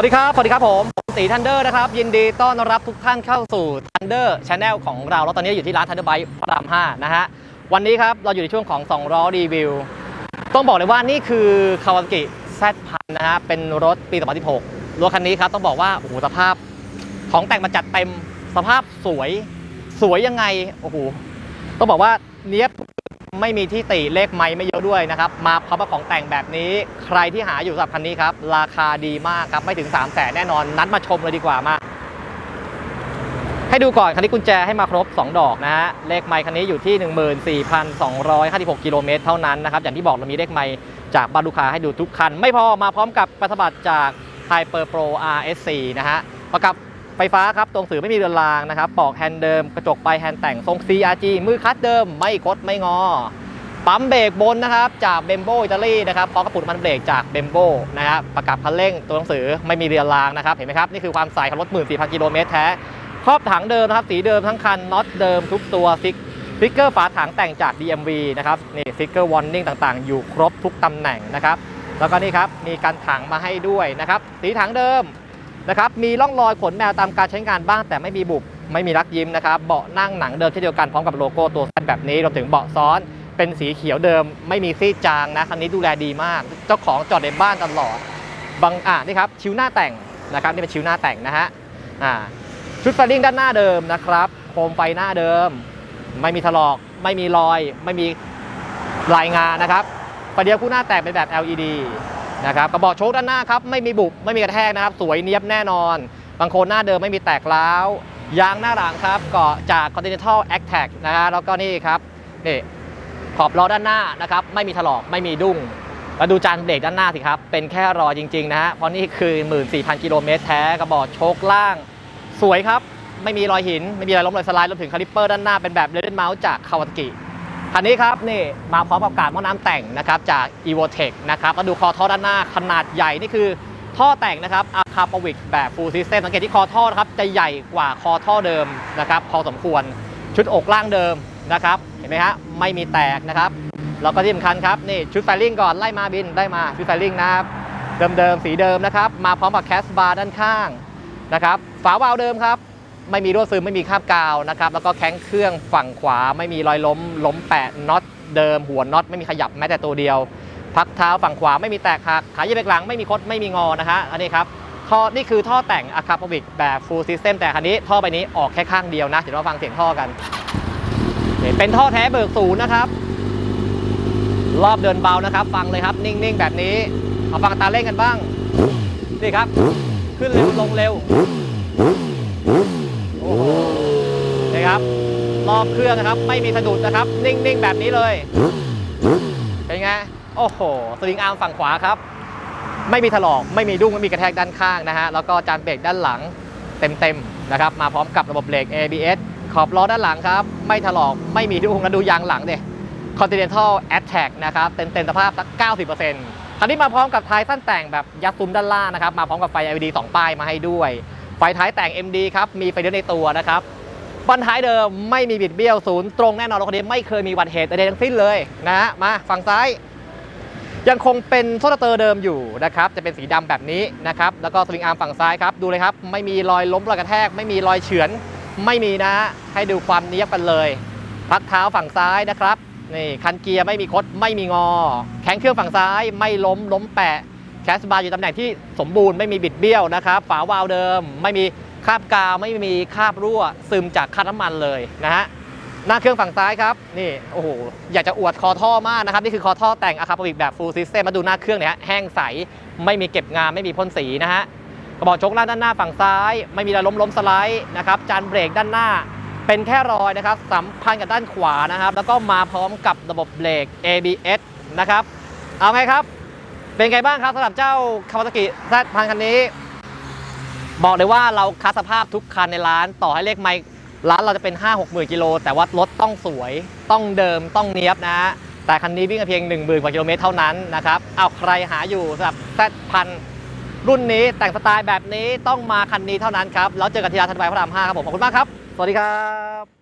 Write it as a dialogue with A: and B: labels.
A: วัสดีครับสวัสดีครับผมผมตีทันเดอร์นะครับ ยินดีต้อนรับทุกท่านเข้าสู่ Thunder Channel ของเรา แล้วตอนนี้อยู่ที่ร้าน Thunder Bike พระราม5นะฮะ วันนี้ครับ เราอยู่ในช่วงของ2ล้อรีวิว ต้องบอกเลยว่านี่คือ Kawasaki Z1000 นะฮะ เป็นรถปี 2016รถคันนี้ครับ ต้องบอกว่า โอ้โห สภาพของแต่งมาจัดเต็ม สภาพสวย สวยยังไง โอ้โห ต้องบอกว่าเนี้ยบ ไม่มีที่ติเลขไม้ไม่เยอะด้วยนะครับ มาพร้อมกับของแต่งแบบนี้ ใครที่หาอยู่สำหรับคันนี้ครับ ราคาดีมากครับ ไม่ถึง 3 0 0แสนแน่นอน นัดมาชมเลยดีกว่ามา ให้ดูก่อน คันนี้กุญแจให้มาครบ 2 ดอกนะฮะ เลขไม้คันนี้อยู่ที่ 14,256 กิโลเมตรเท่านั้นนะครับ อย่างที่บอกเรามีเลขไม้จากบาลูคาให้ดูทุกคัน ไม่พอมาพร้อมกับประสบัดจาก Hyper Pro RS4 นะฮะประกับ ไฟฟ้าครับตรงสื่อไม่มีเรือนรางนะครับปอกแฮนด์เดิม กระจกไปแฮนด์แต่งทรง CRG มือคัดเดิมไม่คดไม่งอ ปั๊มเบรกบนนะครับจากเบมโบอิตาลีนะครับพร้อมกระปุกน้ำมันเบรกจากเบมโบนะครับประกับคันเร่งตัวหนังสือไม่มีเรือนรางนะครับเห็นไหมครับนี่คือความใสของรถ 14,000กิโลเมตรแท้ครอบถังเดิมนะครับสีเดิมทั้งคันน็อตเดิมทุกตัวซิกสติ๊กเกอร์ฝาถังแต่งจาก DMV นะครับนี่สติ๊กเกอร์วอร์นิ่งต่างๆ อยู่ครบทุกตำแหน่งนะครับแล้วก็นี่ครับมีการถังมาให้ด้วยนะครับสีถังเดิม นะครับมีร่องรอยขนแมวตามการใช้งานบ้างแต่ไม่มีบุบไม่มีรักยิ้มนะครับเบาะนั่งหนังเดิมเช่นเดียวกันพร้อมกับโลโก้ตัวสั้นแบบนี้รวมถึงเบาะซ้อนเป็นสีเขียวเดิม ไม่มีซีดจางนะคันนี้ดูแลดีมาก เจ้าของจอดในบ้านตลอดบางอ่านี่ครับชิวหน้าแต่งนะครับนี่เป็นชิวหน้าแต่งนะฮะอ่าชุดไฟลิ่งด้านหน้าเดิมนะครับโคมไฟหน้าเดิม ไม่มีถลอก ไม่มีรอย ไม่มีลายงานนะครับไฟเดี๋ยวคู่หน้าแตกเป็นแบบ LED นะครับกระบอกโชคด้านหน้าครับไม่มีบุบไม่มีกระแทกนะครับ สวยเนียบแน่นอน บางคนหน้าเดิมไม่มีแตกร้าวยางหน้าหลังครับเกาะจาก Continental a c t a c นะฮะแล้วก็นี่ครับนี่ขอบล้อด้านหน้านะครับไม่มีถลอกไม่มีดุ้งแล้วดูจานเบรกด้านหน้าสิครับ เป็นแค่รอยจริง ๆ นะฮะเพราะนี่คือ 14,000 กิโลเมตรแท้กระบอกโชคล่าง สวยครับ ไม่มีรอยหิน ไม่มีรอยล้มรอยสไลด์รวมถึงคาลิปเปอร์ด้านหน้าเป็นแบบเรดเมาส์จากคาวา a กิ คันนี้ครับนี่มาพร้อมกับกาดหม้อน้ำแต่งนะครับจาก e v o t e c h นะครับแล้วดูคอท่อด้านหน้าขนาดใหญ่นี่คือท่อแต่งนะครับอาคาปวิกแบบ full system สังเกตที่คอท่อนะครับจะใหญ่กว่าคอท่อเดิมนะครับพอสมควรชุดอกล่างเดิมนะครับเห็นไหมฮะไม่มีแตกนะครับแล้วก็ที่สำคัญครับนี่ชุดไฟลิ่งก่อนไล่มาบินได้มาชุดไฟลิ่งนะครับเดิมๆสีเดิมนะครับมาพร้อมกับแคสบาร์ด้านข้างนะครับฝาวาล์วเดิมครับ ไม่มีรั่วซึมไม่มีคราบกาวนะครับแล้วก็แข้งเครื่องฝั่งขวา ไม่มีรอยล้ม ล้มแปะน็อตเดิมหัวน็อตไม่มีขยับแม้แต่ตัวเดียว พักเท้าฝั่งขวาไม่มีแตกหักขาเหยียบเบรกหลังไม่มีคดไม่มีงอนะฮะอันนี้ครับท่อนี่คือท่อแต่งอะคาปวิกแบบ full system แต่คันนี้ท่อใบนี้ออกแค่ข้างเดียวนะเดี๋ยวเราฟังเสียงท่อกันเป็นท่อแท้เบิกศูนย์นะครับ รอบเดินเบานะครับ ฟังเลยครับนิ่งๆแบบนี้เอาฟังตาเร่งกันบ้างนี่ครับ ขึ้นเร็วลงเร็ว ครับรอบเครื่องนะครับไม่มีสะดุดนะครับ นิ่งๆ แบบนี้เลยเป็นไงโอ้โหสลิงอาร์มฝั่งขวาครับ ไม่มีถลอกไม่มีดุ้งไม่มีกระแทกด้านข้างนะฮะแล้วก็จานเบรกด้านหลังเต็มๆนะครับมาพร้อมกับระบบเบรก ABS ขอบล้อด้านหลังครับ ไม่ถลอกไม่มีดุ้งแล้วดูยางหลังเด็ Continental Attack นะครับเต็มๆสภาพสัก 90%คันนี้มาพร้อมกับท้ายสั้นแต่งแบบยัดซุ้มด้านล่างนะครับมาพร้อมกับไฟ LED 2 ป้ายมาให้ด้วย ไฟท้ายแต่ง MD ครับมีไฟเลี้ยวในตัวนะครับ บันท้ายเดิมไม่มีบิดเบี้ยวศูนย์ตรงแน่นอนรถคันนี้ไม่เคยมีอุบัตเหตุใดทั้งสิ้นเลยนะฮะมาฝั่งซ้าย ยังคงเป็นโซลาเตอร์เดิมอยู่นะครับจะเป็นสีดำแบบนี้นะครับแล้วก็สวิงอาร์มฝั่งซ้ายครับดูเลยครับไม่มีรอยล้มรอยกระแทก ไม่มีรอยเฉือนไม่มีนะฮะให้ดูความเนี้ยบกันเลยพักเท้าฝั่งซ้ายนะครับนี่คันเกียร์ไม่มีคดไม่มีงอ แข้งเครื่องฝั่งซ้ายไม่ล้มล้มแปะ แคสบาร์อยู่ตำแหน่งที่สมบูรณ์ไม่มีบิดเบี้ยวนะครับฝาวาล์วเดิม ไม่มีคราบกาวไม่มีคราบรั่ว ซึมจากคันน้ำมันเลยนะฮะหน้าเครื่องฝั่งซ้ายครับนี่โอ้โหอยากจะอวดคอท่อมากนะครับนี่คือคอท่อแต่งอะคาปวิกแบบ full system มาดูหน้าเครื่องเนี่ยฮะแห้งใสไม่มีเก็บงานไม่มีพ่นสีนะฮะกระบอกโชคล่างด้านหน้าฝั่งซ้าย ไม่มีรอยล้มล้มสไลด์นะครับจานเบรกด้านหน้า เป็นแค่รอยนะครับสัมพันธ์กับด้านขวานะครับ แล้วก็มาพร้อมกับระบบเบรก ABS นะครับเอาไงครับ เป็นไงบ้างครับสำหรับเจ้าคาวา a ากิแซดพันคันนี้ บอกเลยว่าเราคัดสภาพทุกคันในร้านต่อให้เลขไมค์ร้านเราจะเป็น 5 6หมื่นกิโลแต่ว่ารถต้องสวย ต้องเดิมต้องเนี้ยบนะ แต่คันนี้วิ่งเพียง 1 0,000กว่ากิโลเมตรเท่านั้นนะครับเอาใครหาอยู่สำหรับแซดพันรุ่นนี้แต่งสไตล์แบบนี้ต้องมาคันนี้เท่านั้นครับแล้วเจอกันที่ร้านทันไบพระราม5ครับผมขอบคุณมากครับ สวัสดีครับ